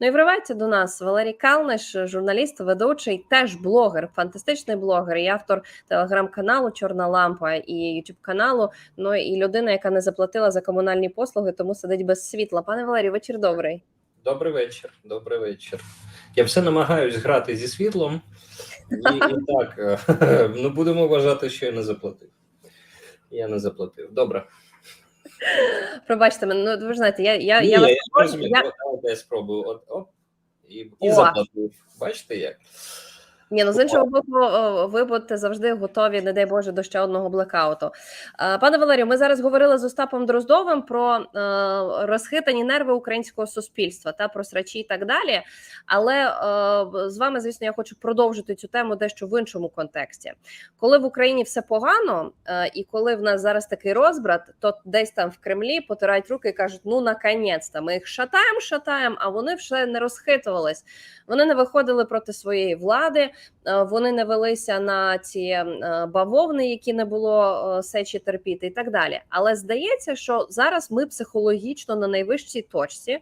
Ну і вривається до нас Валерій Калниш, журналіст, ведучий, теж блогер, фантастичний блогер і автор телеграм-каналу Чорна Лампа і Ютуб каналу. Ну і людина, яка не заплатила за комунальні послуги, тому сидить без світла. Пане Валерію, вечір добрий. Добрий вечір. Добрий вечір. Я все намагаюсь грати зі світлом, і, і так ну будемо вважати, що я не заплатив. Я не заплатив. Добре. Пробачте мене. Ну ви ж знаєте, я я, Ні, я, вас я розумію, я... я спробую. От, оп, і, і заплатив. Бачите як? Ні, ну з іншого боку, ви будете завжди готові, не дай Боже, до ще одного блекауту. Пане Валерію, ми зараз говорили з Остапом Дроздовим про е, розхитані нерви українського суспільства та про срачі і так далі. Але е, з вами, звісно, я хочу продовжити цю тему дещо в іншому контексті. Коли в Україні все погано, е, і коли в нас зараз такий розбрат, то десь там в Кремлі потирають руки і кажуть: ну наконець-то, ми їх шатаємо, шатаємо, а вони вже не розхитувались. Вони не виходили проти своєї влади. Е, Вони не велися на ці е, бавовни, які не було е, сечі терпіти, і так далі. Але здається, що зараз ми психологічно на найвищій точці,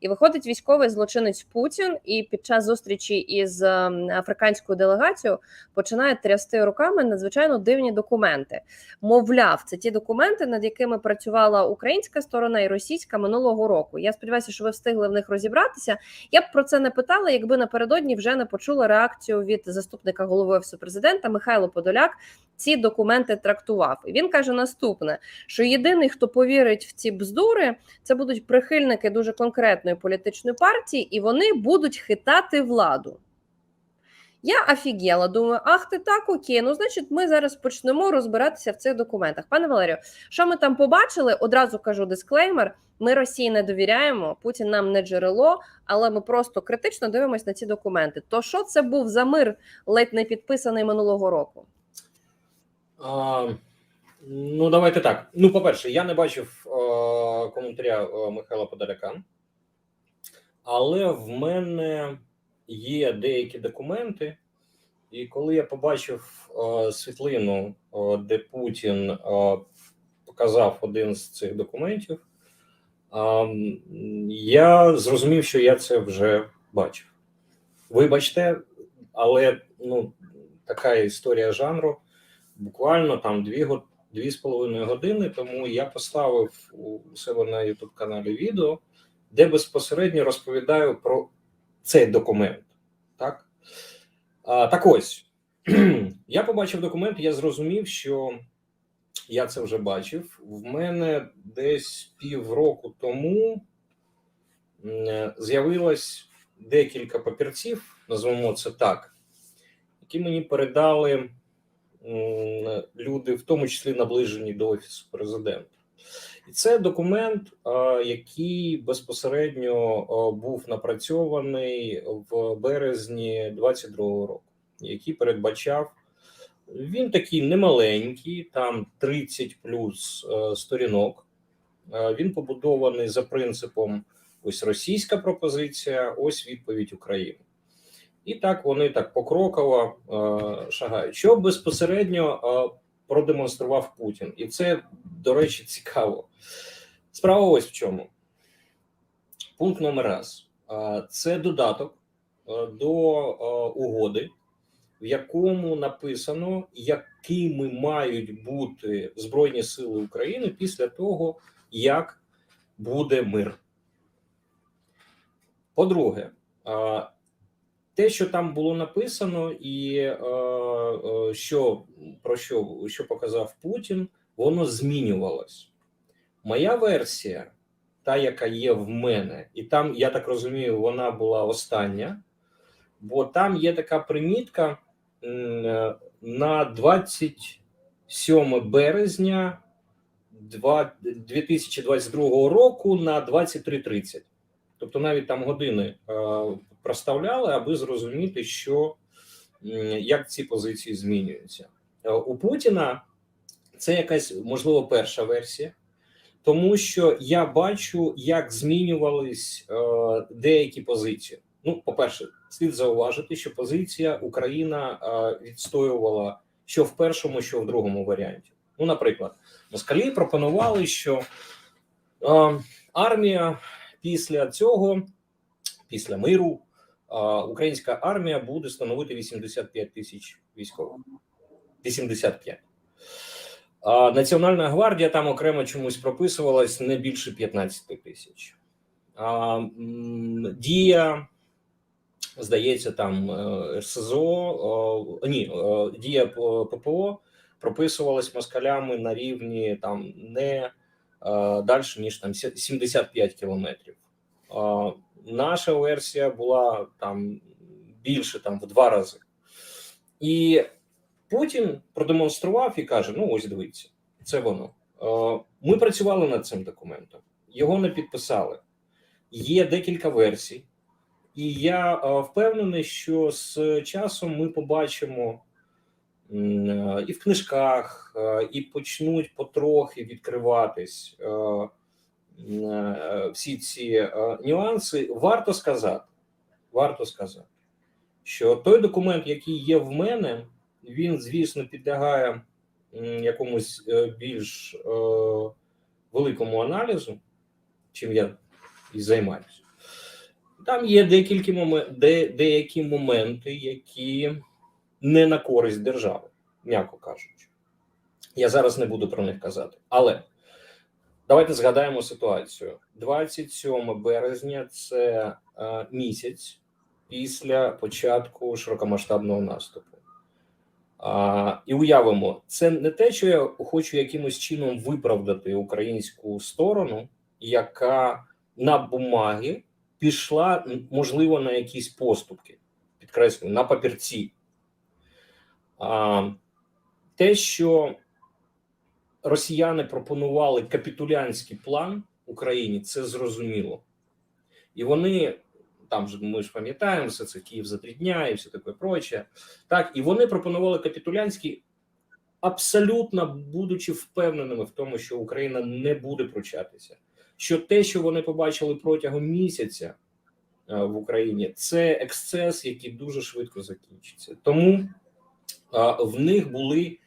і виходить військовий злочинець Путін, і під час зустрічі із африканською делегацією починає трясти руками надзвичайно дивні документи. Мовляв, це ті документи, над якими працювала українська сторона і російська минулого року. Я сподіваюся, що ви встигли в них розібратися. Я б про це не питала, якби напередодні вже не почула реакцію від заступника голови офісу президента Михайло Подоляк. Ці документи трактував. І він каже наступне: що єдиний, хто повірить в ці бздури, це будуть прихильники дуже конкретної політичної партії, і вони будуть хитати владу. Я офігела, думаю, ах ти так, окей. Ну, значить, ми зараз почнемо розбиратися в цих документах. Пане Валерію, що ми там побачили? Одразу кажу дисклеймер: ми Росії не довіряємо, Путін нам не джерело, але ми просто критично дивимося на ці документи. То що це був за мир, ледь не підписаний минулого року? А, ну, давайте так. Ну, по-перше, я не бачив е, коментаря е, Михайла Подоляка, але в мене є деякі документи, і коли я побачив е, світлину, е, де Путін е, показав один з цих документів, е, я зрозумів, що я це вже бачив. Вибачте, але ну, така історія жанру буквально там дві дві з половиною години. Тому я поставив у себе на youtube каналі відео, де безпосередньо розповідаю про цей документ. Так, а, так ось я побачив документ, я зрозумів, що я це вже бачив. В мене десь півроку тому з'явилось декілька папірців, назвемо це так, які мені передали люди, в тому числі наближені до офісу президента. І це документ, який безпосередньо був напрацьований в березні 22-го року, який передбачав. Він такий немаленький, там 30 плюс е, сторінок. Е, Він побудований за принципом: ось російська пропозиція, ось відповідь України. І так вони так покроково е, шагають. Що безпосередньо е, продемонстрував Путін, і це, до речі, цікаво. Справа ось в чому. Пункт номер раз: це додаток до угоди, в якому написано, якими мають бути Збройні Сили України після того, як буде мир. По-друге, те, що там було написано, і е, е, що про що, що показав Путін, воно змінювалось. Моя версія, та, яка є в мене, і там, я так розумію, вона була остання, бо там є така примітка е, на 27 березня 2022 року на 23.30. Тобто навіть там години е, проставляли, аби зрозуміти, що як ці позиції змінюються. Е, У Путіна це якась можливо перша версія, тому що я бачу, як змінювались е, деякі позиції. Ну, по-перше, слід зауважити, що позиція Україна е, відстоювала що в першому, що в другому варіанті. Ну, наприклад, москалі пропонували, що армія після цього після миру українська армія буде становити 85 тисяч військових. 85. А Національна гвардія там окремо чомусь прописувалась не більше 15 тисяч. Дія, здається, там е, ССО, е, ні, е, дія ППО прописувалась москалями на рівні там не далі, ніж там сі- 75 кілометрів. Наша версія була там більше там в два рази. І Путін продемонстрував і каже: ну, ось дивіться, це воно. Е, Ми працювали над цим документом, його не підписали. Є декілька версій, і я е, впевнений, що з часом ми побачимо е, і в книжках, і почнуть потрохи відкриватись всі ці е, нюанси. Варто сказати, варто сказати, що той документ, який є в мене, він, звісно, підлягає якомусь е, більш е, великому аналізу, чим я і займаюся. Там є декілька деякі моменти, які не на користь держави, м'яко кажучи. Я зараз не буду про них казати. Але давайте згадаємо ситуацію. 27 березня це е, місяць після початку широкомасштабного наступу. А, і уявимо, це не те, що я хочу якимось чином виправдати українську сторону, яка на бумагі пішла, можливо, на якісь поступки, підкреслюю, на папірці. А, те, що росіяни пропонували капітулянський план Україні, це зрозуміло. І вони там же ми ж пам'ятаємо все це Київ за три дня і все таке проче. Так, і вони пропонували капітулянський, абсолютно будучи впевненими в тому, що Україна не буде пручатися. Що те, що вони побачили протягом місяця е, в Україні, це ексцес, який дуже швидко закінчиться. Тому е, в них були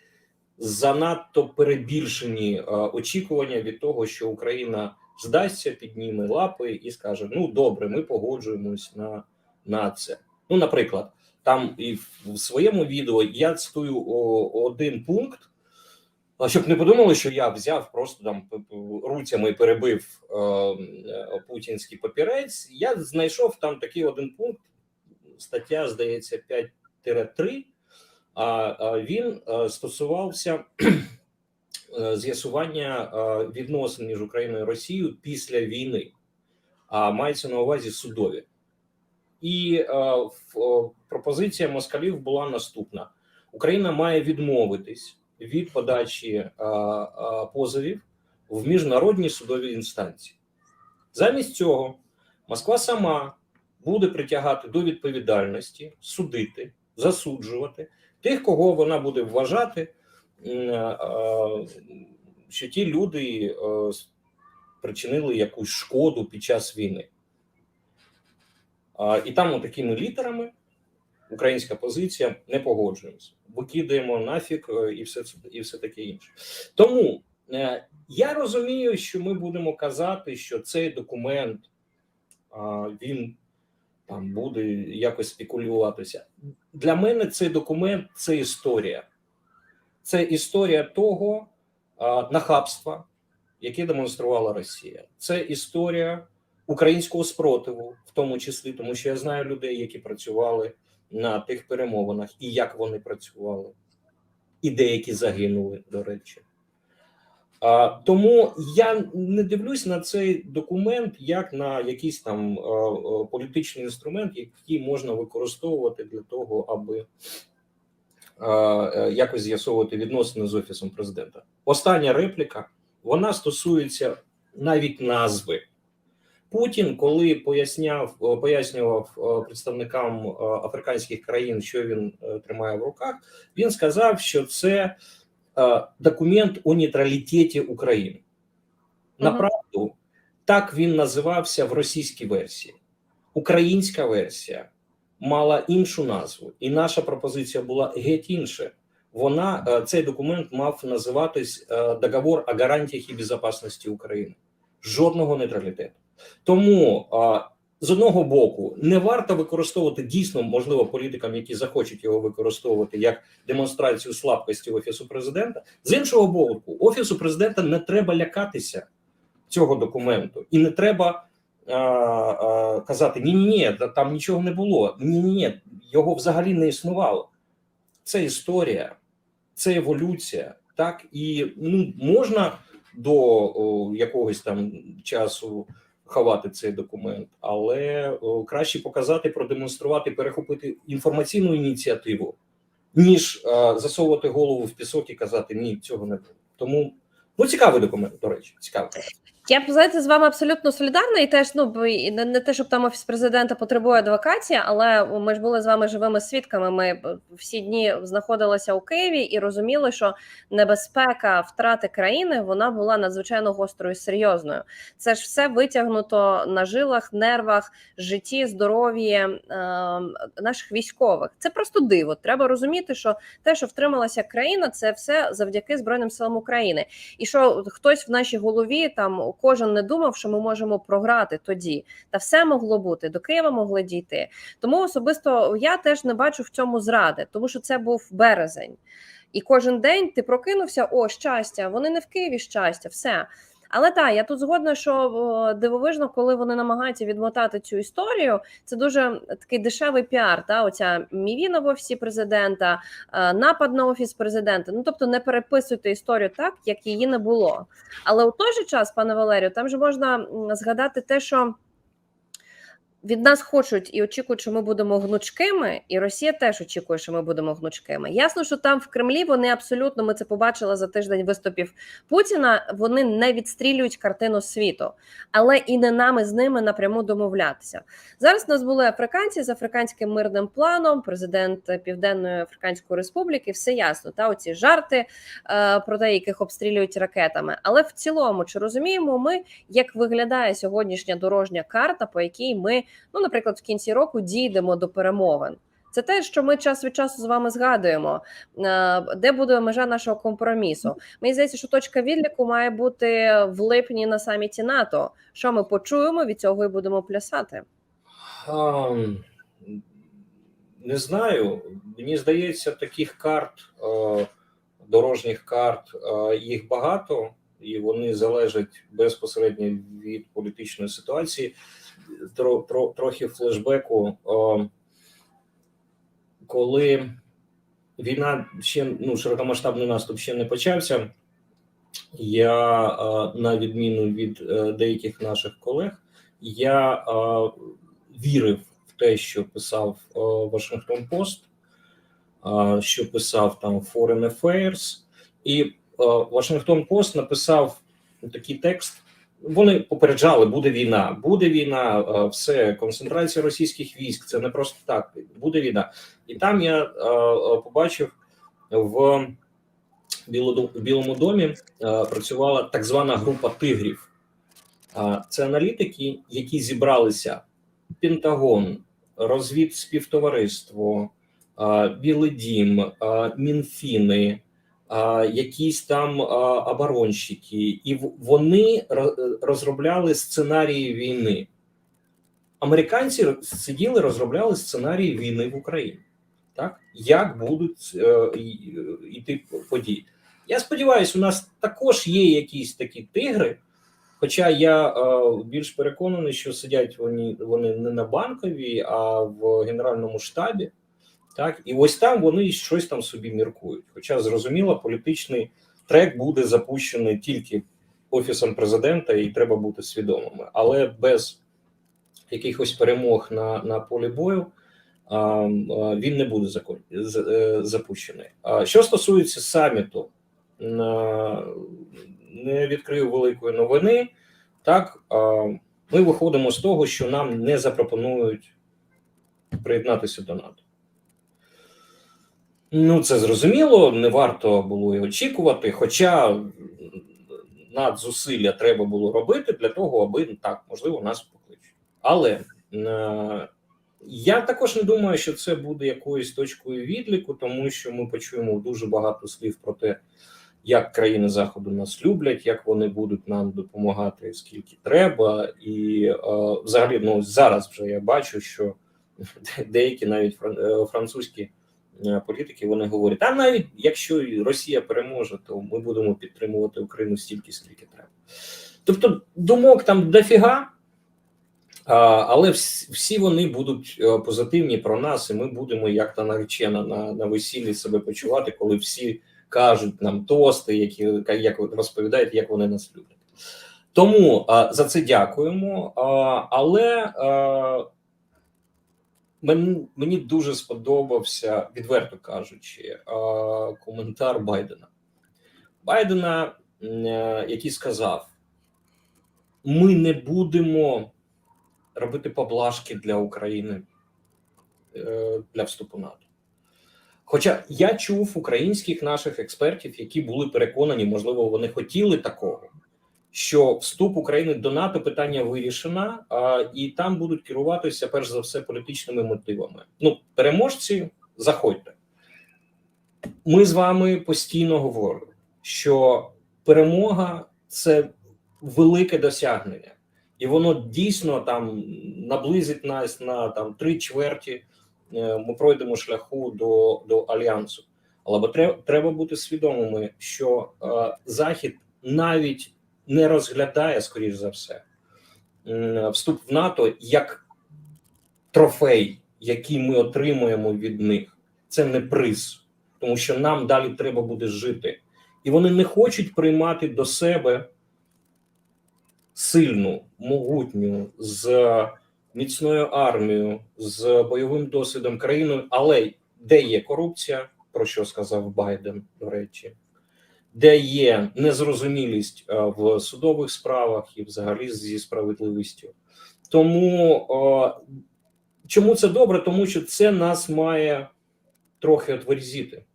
занадто перебільшені е, очікування від того, що Україна здасться, підніме лапи і скаже: Ну добре, ми погоджуємось на, на це. Ну, наприклад, там і в, своєму відео я цитую один пункт. А щоб не подумали, що я взяв просто там руцями перебив е, е, путінський папірець. Я знайшов там такий один пункт, стаття, здається, 5-3, а, він е, стосувався е, з'ясування е, відносин між Україною і Росією після війни, а мається на увазі судові. І пропозиція москалів була наступна: Україна має відмовитись від подачі позовів в міжнародні судові інстанції. Замість цього Москва сама буде притягати до відповідальності, судити, засуджувати тих, кого вона буде вважати, е, що ті люди е, причинили якусь шкоду під час війни. І там такими літерами українська позиція не погоджуємося, викидаємо нафік е, і все і все таке інше. Тому я розумію, що ми будемо казати, що цей документ він там буде якось спекулюватися. Для мене цей документ це історія, це історія того а, нахабства, яке демонструвала Росія. Це історія українського спротиву, в тому числі, тому що я знаю людей, які працювали на тих перемовинах, і як вони працювали, і деякі загинули, до речі. Тому я не дивлюсь на цей документ як на якийсь там а, а, політичний інструмент, який можна використовувати для того, аби е, якось з'ясовувати відносини з офісом президента. Остання репліка вона стосується навіть назви. Путін, коли поясняв е, пояснював е, представникам е, африканських країн, що він е, тримає в руках, він сказав, що це е, документ у нейтралітеті України. Направду, так він називався в російській версії. Українська версія мала іншу назву, і наша пропозиція була геть інша. Вона е, цей документ мав називатись е, договор о гарантіях і безпечності України. Жодного нейтралітету. Тому а, з одного боку не варто використовувати дійсно, можливо, політикам, які захочуть його використовувати як демонстрацію слабкості офісу президента. З іншого боку, офісу президента не треба лякатися цього документу, і не треба а, а, казати ні, ні, ні, там нічого не було. Ні, ні, ні, його взагалі не існувало. Це історія, це еволюція. Так і ну можна до о, якогось там часу ховати цей документ, але о, краще показати, продемонструвати, перехопити інформаційну ініціативу, ніж о, засовувати голову в пісок і казати ні, цього не було. Тому ну цікавий документ, до речі, цікавий. Я б знаєте, з вами абсолютно солідарна, і теж ну не, не те, щоб там офіс президента потребує адвокації, але ми ж були з вами живими свідками. Ми всі дні знаходилися у Києві і розуміли, що небезпека втрати країни вона була надзвичайно гострою, і серйозною. Це ж все витягнуто на жилах, нервах, житті, здоров'ї е, наших військових. Це просто диво. Треба розуміти, що те, що втрималася країна, це все завдяки Збройним силам України, і що хтось в нашій голові там кожен не думав, що ми можемо програти тоді. Та все могло бути до Києва могли дійти. Тому особисто я теж не бачу в цьому зради, тому що це був березень, і кожен день ти прокинувся. О, щастя! Вони не в Києві щастя, все. Але так, я тут згодна, що дивовижно, коли вони намагаються відмотати цю історію. Це дуже такий дешевий піар. Та оця мівіна в офісі президента, е, напад на офіс президента. Ну тобто, не переписуйте історію так, як її не було. Але у той же час, пане Валерію, там же можна згадати те, що від нас хочуть і очікують, що ми будемо гнучкими, і Росія теж очікує, що ми будемо гнучкими. Ясно, що там в Кремлі вони абсолютно ми це побачили за тиждень виступів Путіна. Вони не відстрілюють картину світу, але і не нами з ними напряму домовлятися. Зараз у нас були африканці з африканським мирним планом, президент Південної Африканської Республіки. Все ясно, та оці жарти е, про те, яких обстрілюють ракетами. Але в цілому, чи розуміємо ми, як виглядає сьогоднішня дорожня карта, по якій ми, ну, наприклад, в кінці року дійдемо до перемовин? Це те, що ми час від часу з вами згадуємо, е, де буде межа нашого компромісу. Мені здається, що точка відліку має бути в липні на саміті НАТО. Що ми почуємо, від цього і будемо плясати. А, не знаю. Мені здається, таких карт, е, дорожніх карт, е, їх багато, і вони залежать безпосередньо від політичної ситуації. Тро, тро, трохи флешбеку. Е, коли війна ще ну, широкомасштабний наступ ще не почався, я, на відміну від е, деяких наших колег, я вірив в те, що писав Вашингтон Пост, що писав там Foreign Affairs, і Вашингтон Пост написав такий текст. Вони попереджали, буде війна, буде війна, е, все концентрація російських військ. Це не просто так. Буде війна, і там я е, е, побачив в Білому, домі е, працювала так звана група тигрів. А Це аналітики, які зібралися Пентагон, розвідспівтовариство, а, Білий Дім, Мінфіни, якісь там оборонщики, і вони розробляли сценарії війни. Американці сиділи, розробляли сценарії війни в Україні. Так, як будуть е, йти події? Я сподіваюся, у нас також є якісь такі тигри. Хоча я е, більш переконаний, що сидять вони, вони не на банковій, а в генеральному штабі. Так, і ось там вони щось там собі міркують. Хоча зрозуміло, політичний трек буде запущений тільки офісом президента, і треба бути свідомими. Але без якихось перемог на, на полі бою він не буде закон, е, запущений. А що стосується саміту, не відкрию великої новини. Так, ми виходимо з того, що нам не запропонують приєднатися до НАТО. Ну, це зрозуміло, не варто було і очікувати, хоча надзусилля треба було робити для того, аби так, можливо, нас покличуть. Але е, я також не думаю, що це буде якоюсь точкою відліку, тому що ми почуємо дуже багато слів про те, як країни заходу нас люблять, як вони будуть нам допомагати скільки треба, і е, взагалі, ну зараз вже я бачу, що деякі навіть е, французькі політики вони говорять: а навіть якщо Росія переможе, то ми будемо підтримувати Україну стільки, скільки треба. Тобто думок там дофіга, але всі, всі вони будуть е, позитивні про нас, і ми будемо як та наречена на, на весіллі себе почувати, коли всі кажуть нам тости, які як розповідають, як вони нас люблять. Тому а, за це дякуємо. А, але а, мені, мені дуже сподобався, відверто кажучи, коментар Байдена. Байдена, е, який сказав: ми не будемо робити поблажки для України е, для вступу НАТО. Хоча я чув українських наших експертів, які були переконані, можливо, вони хотіли такого, що вступ України до НАТО питання вирішено, а, і там будуть керуватися перш за все політичними мотивами. Ну, переможці, заходьте. Ми з вами постійно говоримо, що перемога це велике досягнення, і воно дійсно там наблизить нас на там три чверті. е, Ми пройдемо шляху до, до альянсу. Але треба бути свідомими, що е, Захід навіть не розглядає, скоріш за все, вступ в НАТО як трофей, який ми отримуємо від них. Це не приз, тому що нам далі треба буде жити. І вони не хочуть приймати до себе сильну, могутню, з міцною армією, з бойовим досвідом країною, але де є корупція, про що сказав Байден, до речі, де є незрозумілість е, в судових справах і взагалі зі справедливістю. Тому чому це добре? Тому що це нас має трохи отверзіти.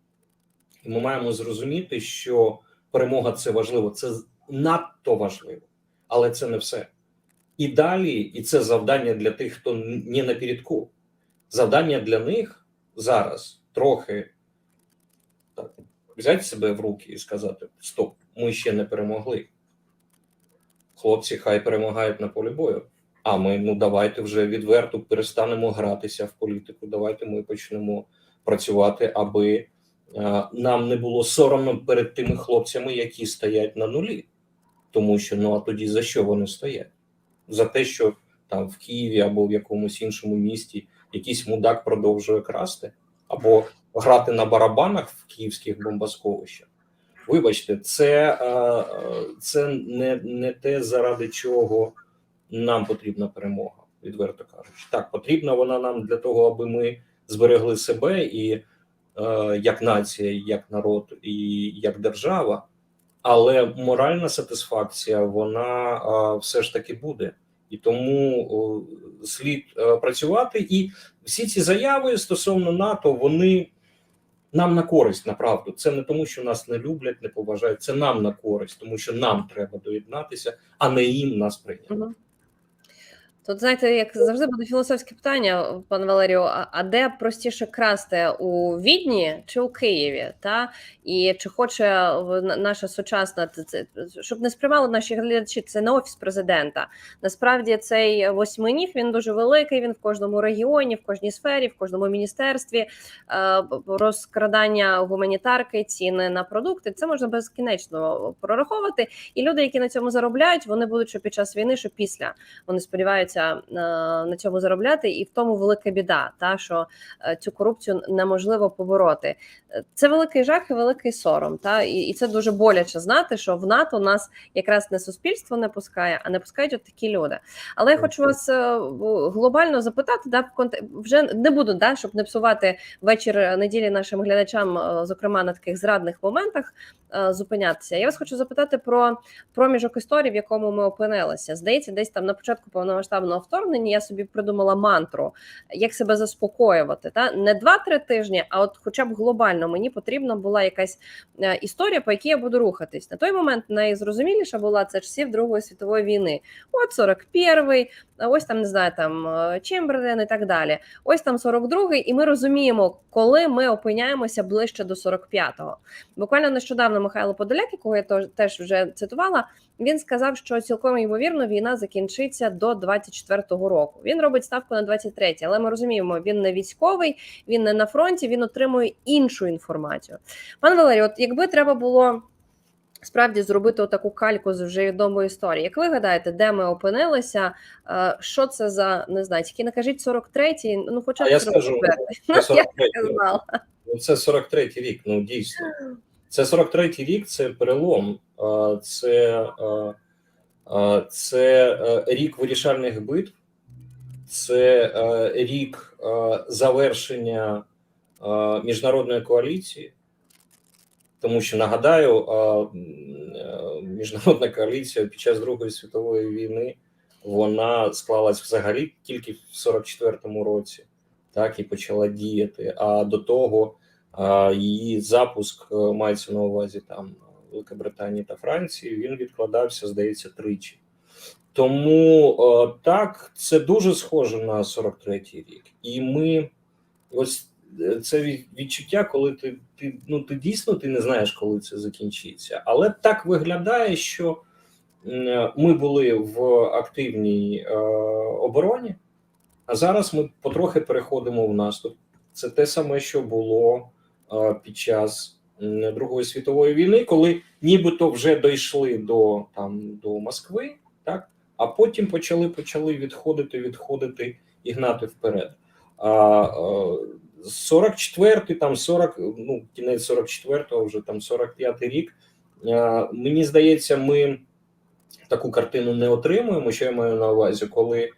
І ми маємо зрозуміти, що перемога це важливо, це надто важливо, але це не все. І далі, і це завдання для тих, хто не напередку. Завдання для них зараз трохи взяти себе в руки і сказати: Стоп, ми ще не перемогли. Хлопці хай перемагають на полі бою. А ми ну давайте вже відверто перестанемо гратися в політику. Давайте ми почнемо працювати, аби е, нам не було соромно перед тими хлопцями, які стоять на нулі. Тому що ну а тоді за що вони стоять? За те, що там в Києві або в якомусь іншому місті якийсь мудак продовжує красти, або грати на барабанах в київських бомбосховищах. Вибачте, це, е, е, це не, не те, заради чого нам потрібна перемога, відверто кажучи. Так, потрібна вона нам для того, аби ми зберегли себе і е, як нація, як народ, і як держава. Але моральна сатисфакція вона все ж таки буде, і тому слід працювати. І всі ці заяви стосовно НАТО, вони нам на користь, направду. Це не тому, що нас не люблять, не поважають. Це нам на користь, тому що нам треба доєднатися, а не їм нас прийняти. Тут, знаєте, як завжди буде філософське питання, пане Валерію, а, де простіше красти у Відні чи у Києві? Та? І чи хоче наша сучасна, це- щоб не сприймали наші глядачі, це не офіс президента. Насправді цей восьминіг він дуже великий, він в кожному регіоні, в кожній сфері, в кожному міністерстві. Е, Розкрадання гуманітарки, ціни на продукти, це можна безкінечно прораховувати. І люди, які на цьому заробляють, вони будуть що під час війни, що після вони сподіваються е, на цьому заробляти, і в тому велика біда, та що е, цю корупцію неможливо побороти. Е, Це великий жах і великий сором. Та і, і це дуже боляче знати, що в НАТО нас якраз не суспільство не пускає, а не пускають от такі люди. Але я хочу вас е, глобально запитати, да, вже не буду, да, щоб не псувати вечір неділі нашим глядачам, зокрема на таких зрадних моментах, зупинятися. Я вас хочу запитати про проміжок історії, в якому ми опинилися. Здається, десь там на початку повномасштабного вторгнення я собі придумала мантру, як себе заспокоювати. Та не два-три тижні, а от, хоча б глобально, мені потрібна була якась е, історія, по якій я буду рухатись. На той момент найзрозуміліша була це часів Другої світової війни. От 41-й, ось там не знаю, там е, Чемберлен і так далі. Ось там 42-й, і ми розуміємо, коли ми опиняємося ближче до 45-го. Буквально нещодавно Михайло Подоляк, якого я теж вже цитувала. Він сказав, що цілком ймовірно війна закінчиться до 24-го року. Він робить ставку на 23-й, але ми розуміємо, він не військовий, він не на фронті, він отримує іншу інформацію. Пане Валерію, от якби треба було справді зробити таку кальку з вже відомої історії. Як ви гадаєте, де ми опинилися? Е, Що це за не знаю, тільки не кажіть 43-й, ну хоча б я 44-й. скажу, Ну, Це 43-й. знала. Ну, це 43-й рік, ну дійсно. Це 43-й рік, це перелом, це, це е, рік вирішальних битв, це е, рік е, завершення міжнародної коаліції. Тому що нагадаю, міжнародна коаліція під час Другої світової війни вона склалась взагалі тільки в 44-му році, так і почала діяти. А до того її запуск е, мається на увазі там Великобританії та Франції. Він відкладався, здається, тричі. Тому е, так, це дуже схоже на 43-й рік, і ми ось е, це відчуття, коли ти, ти ну ти дійсно ти не знаєш, коли це закінчиться. Але так виглядає, що ми були в активній е, обороні, а зараз ми потрохи переходимо в наступ. Це те саме, що було під час Другої світової війни, коли нібито вже дійшли до там до Москви, так а потім почали почали відходити, відходити і гнати вперед. А е, 44-й, там 40, ну кінець 44-го, вже там 45-й рік. Мені здається, ми таку картину не отримуємо. Що я маю на увазі, коли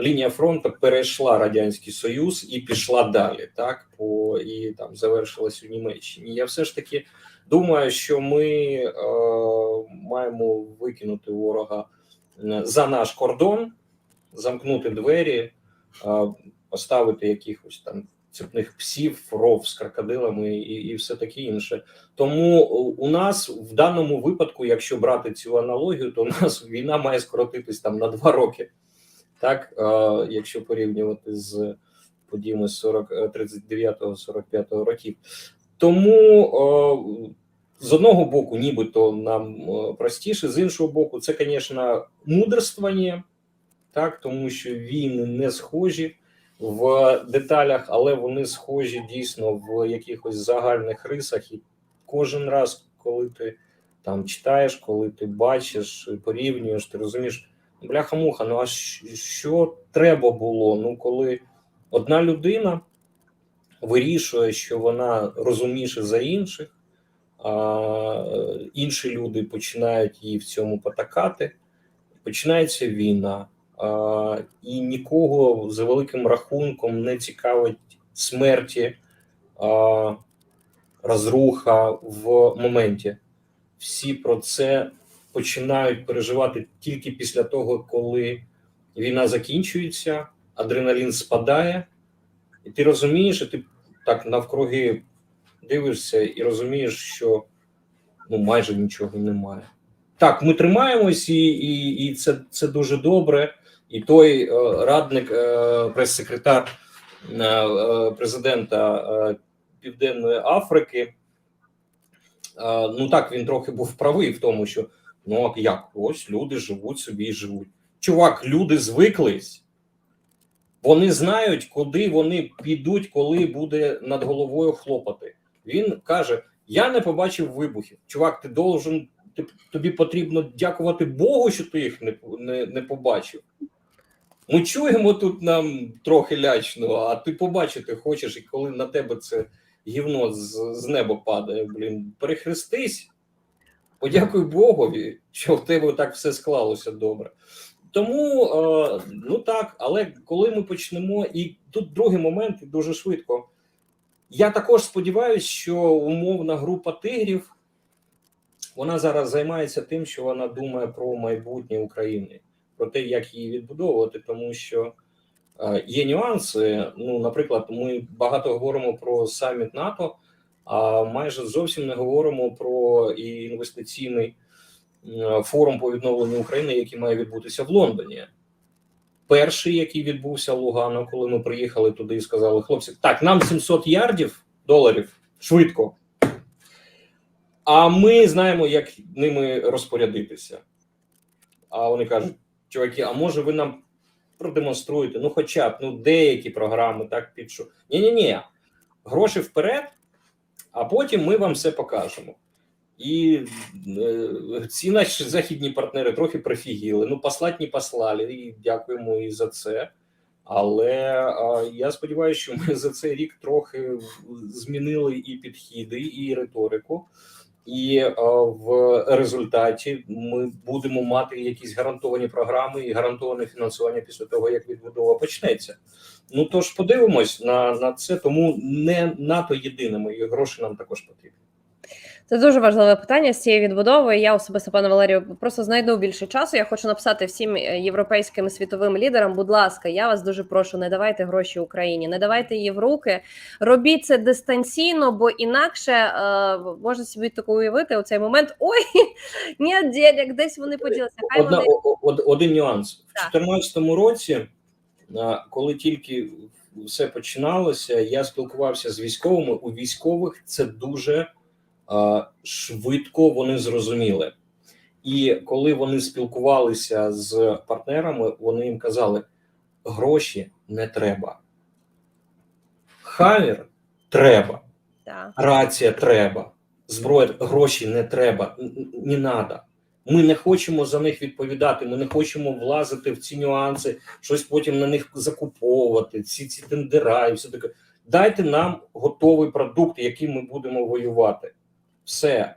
лінія фронту перейшла радянський союз і пішла далі, так по і там завершилась у Німеччині. Я все ж таки думаю, що ми е, маємо викинути ворога е, за наш кордон, замкнути двері, е, поставити якихось там цепних псів, ров з крокодилами і, і все таке інше. Тому у нас в даному випадку, якщо брати цю аналогію, то у нас війна має скоротитись там на два роки. Так, е, якщо порівнювати з подіями 40, 39-45 років. Тому е, з одного боку, нібито нам е, простіше, з іншого боку, це, звісно, мудрствування, так, тому що війни не схожі в деталях, але вони схожі дійсно в якихось загальних рисах. І кожен раз, коли ти там читаєш, коли ти бачиш, порівнюєш, ти розумієш, бляха-муха, ну а що треба було? Ну, коли одна людина вирішує, що вона розумніше за інших, а інші люди починають її в цьому потакати, починається війна. А, і нікого за великим рахунком не цікавить смерті, а, розруха в моменті. Всі про це починають переживати тільки після того, коли війна закінчується, адреналін спадає, і ти розумієш, і ти так навкруги дивишся і розумієш, що ну майже нічого немає. Так, ми тримаємось, і, і, і це, це дуже добре. І той е, радник, е, прес-секретар е, е, президента е, Південної Африки. е, Ну так, він трохи був правий в тому, що ну а як ось люди живуть собі і живуть. Чувак, люди звиклись. Вони знають, куди вони підуть, коли буде над головою хлопати. Він каже: Я не побачив вибухів. Чувак, ти должен, тобі потрібно дякувати Богу, що ти їх не, не, не побачив. Ми чуємо тут нам трохи лячно, а ти побачити хочеш, і коли на тебе це гівно з, з неба падає, блін, перехрестись, подякуй Богові, що в тебе так все склалося добре. Тому е, ну так, але коли ми почнемо, і тут другий момент і дуже швидко. Я також сподіваюся, що умовна група тигрів вона зараз займається тим, що вона думає про майбутнє України, про те, як її відбудовувати, тому що е, є нюанси. Ну, наприклад, ми багато говоримо про саміт НАТО, а майже зовсім не говоримо про інвестиційний форум по відновленню України, який має відбутися в Лондоні. Перший, який відбувся в Лугано, коли ми приїхали туди і сказали: хлопці, так, нам 700 ярдів доларів швидко. А ми знаємо, як ними розпорядитися. А вони кажуть: чуваки, а може ви нам продемонструєте? Ну, хоча б ну, деякі програми так під що. Ні-ні-ні, гроші вперед, а потім ми вам все покажемо. І е, ці наші західні партнери трохи прифігіли. Ну, послать не послали, і дякуємо і за це. Але е, я сподіваюся, що ми за цей рік трохи змінили і підхіди, і риторику. І е, в результаті ми будемо мати якісь гарантовані програми і гарантоване фінансування після того, як відбудова почнеться. Ну тож подивимось на, на це, тому не НАТО єдиними, і гроші нам також потрібні. Це дуже важливе питання з цією відбудовою. Я особисто, пане Валерію, просто знайду більше часу. Я хочу написати всім е, європейським світовим лідерам. Будь ласка, я вас дуже прошу, не давайте гроші Україні, не давайте її в руки. Робіть це дистанційно, бо інакше е, можна собі таку уявити у цей момент. Ой, ні, денег, десь вони поділися. Хай Одна, вони один нюанс в 2014 році, коли тільки все починалося, я спілкувався з військовими. У військових це дуже а, швидко вони зрозуміли. І коли вони спілкувалися з партнерами, вони їм казали: гроші не треба. Хавір треба. Рація треба, зброя, гроші не треба, не надо. Ми не хочемо за них відповідати. Ми не хочемо влазити в ці нюанси, щось потім на них закуповувати, ці ці тендера і все таке. Дайте нам готовий продукт, яким ми будемо воювати. Все.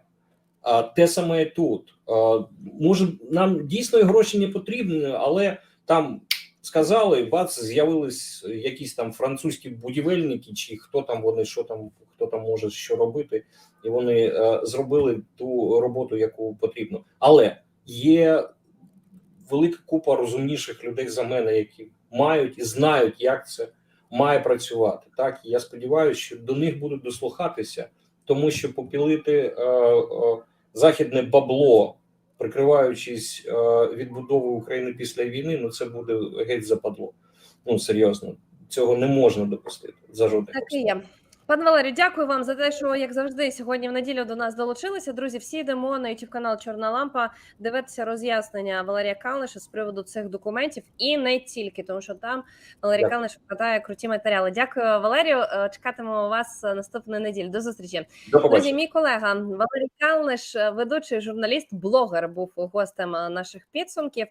А те саме і тут. А, може, нам дійсно і гроші не потрібні, але там сказали, бац, з'явились якісь там французькі будівельники, чи хто там вони, що там, хто там може що робити, і вони е, зробили ту роботу, яку потрібно. Але є велика купа розумніших людей за мене, які мають і знають, як це має працювати. Так і я сподіваюся, що до них будуть дослухатися, тому що попілити е, е, західне бабло, прикриваючись е, відбудовою України після війни, ну це буде геть западло. Ну серйозно, цього не можна допустити за жодних Так і є. Пане Валерію, дякую вам за те, що як завжди сьогодні в неділю до нас долучилися. Друзі, всі йдемо на youtube канал Чорна Лампа дивитися роз'яснення Валерія Калниша з приводу цих документів і не тільки, тому що там Валерій Дякую. Калниш викладає круті матеріали. Дякую, Валерію. Е, Чекатимемо вас е, наступної неділі. До зустрічі. До Друзі, мій колега Валерій Калниш, е, ведучий журналіст, блогер, був гостем наших підсумків.